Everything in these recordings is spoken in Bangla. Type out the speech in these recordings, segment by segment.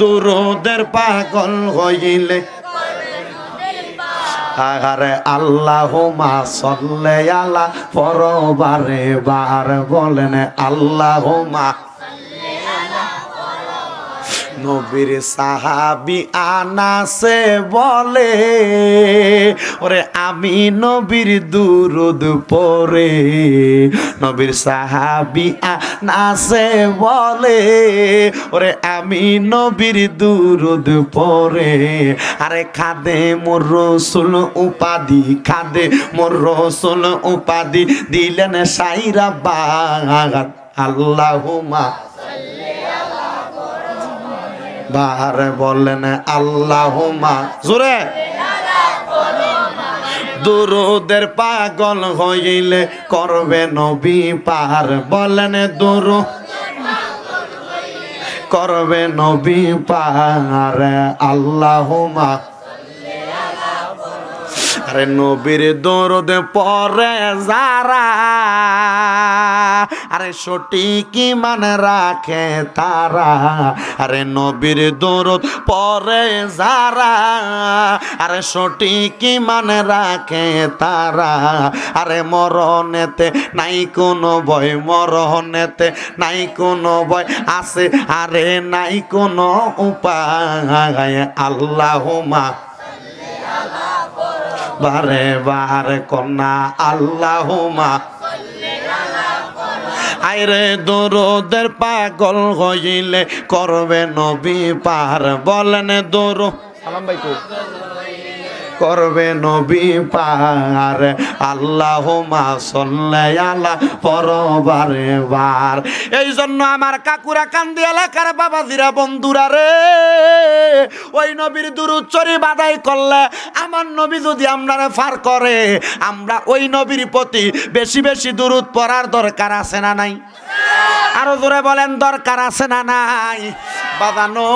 দুরুদের পাগল হইলে। আরে আল্লাহ মা সল্লে আলা পরবারে বার বলেন আল্লাহ মা নবীর সাহাবি আনাসে বলে, ওরে আমি নবীর দুরুদ পরে নবীর সাহাবি আনাসে বলে, ওরে আমি নবীর দুরুদ পরে আরে খাদে মোর রসুল উপাধি, খাদে মোর রসুল উপাধি দিলেন সাইরা বাগান আল্লাহুমা বাহারে বললেন আল্লাহুমা জোরে। দুরুদের পাগল হইলে করবে নবী পার। বলেন দুরু। করবে নবী পার। আল্লাহুমা আরে নবীর দরদ পরে যারা আরে সঠিক মান রাখে তারা। আরে নবীর দরদ পরে যারা আরে সঠিক মান রাখে তারা। আরে মরণেতে নাই কোনো ভয়, মরণেতে নাই কোনো ভয় আছে, আরে নাই কোনো উপায়। আল্লাহুমা বারে বারে কন্যা আল্লাহুমা আইরে দরদের পাগল হইলে করবে নবী পার। বলেন দর সালাম ভাই করবে নবী পার আল্লাহুমা সল্লে আলা পরবারে বার এই জন্য আমার কাকুরা কান্দি এলাকার বাবাজিরা, বন্ধুরা রে, ওই নবীর দুরুচ্চরি বাদাই করলে আমার নবী যদি আমরা ফার করে, আমরা ওই নবীর প্রতি বেশি বেশি দূরত পড়ার দরকার আছে না নাই? আরও জোরে বলেন, দরকার আছে না নাই? বাজানো।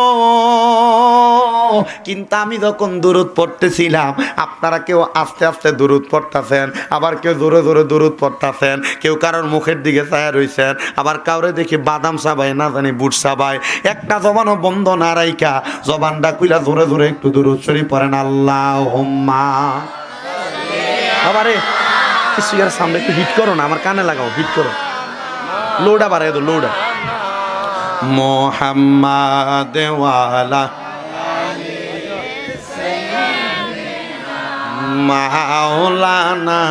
কিন্তু আমি যখন দূরত পড়তেছিলাম, আপনারা কেউ আস্তে আস্তে দূরত পড়তেছেন, আবার কেউ জোরে জোরে দূরত পড়তেছেন, কেউ কারোর মুখের দিকে চায়া রইছেন, আবার কাউরে দেখি বাদাম সাবাই না জানি বুট সাবাই একটা জবানও বন্ধ না রাইকা জবানটা কুইলা জোরে জোরে একটু দূরত শরীফ পড়েন আল্লাহ হোম্মা আবারে সামনে একটু হিট করো না, আমার কানে লাগাও, হিট করো। লোডা বাড়াই লোডা। মোহাম্মদ ওয়ালা মাওলানা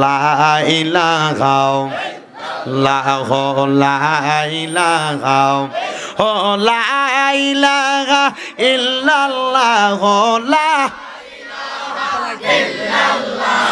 লাইলা গাও লাহ লাইলা গাও ও লাইলা ইল্লাল্লাহ লা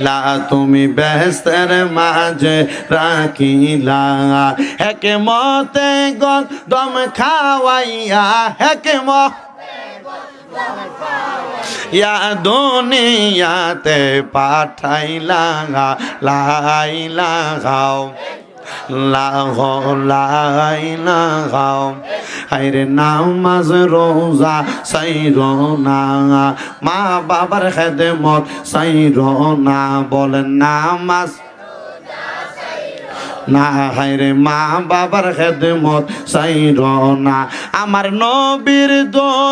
লা, তুমি বেহস্তের মাঝে রাখিলা। হেকে মতে গল দম খাওয়াইয়া হেকে ম দুনিয়াতে পাঠাইলা লাইলা গাও আইরে নামাজ, রোজা সাইর না মা বাবার খেদমত সাইর না বলেন, নামাজ। না হাইরে মা বাবার খেদমত সাইর না আমার নবীর দোর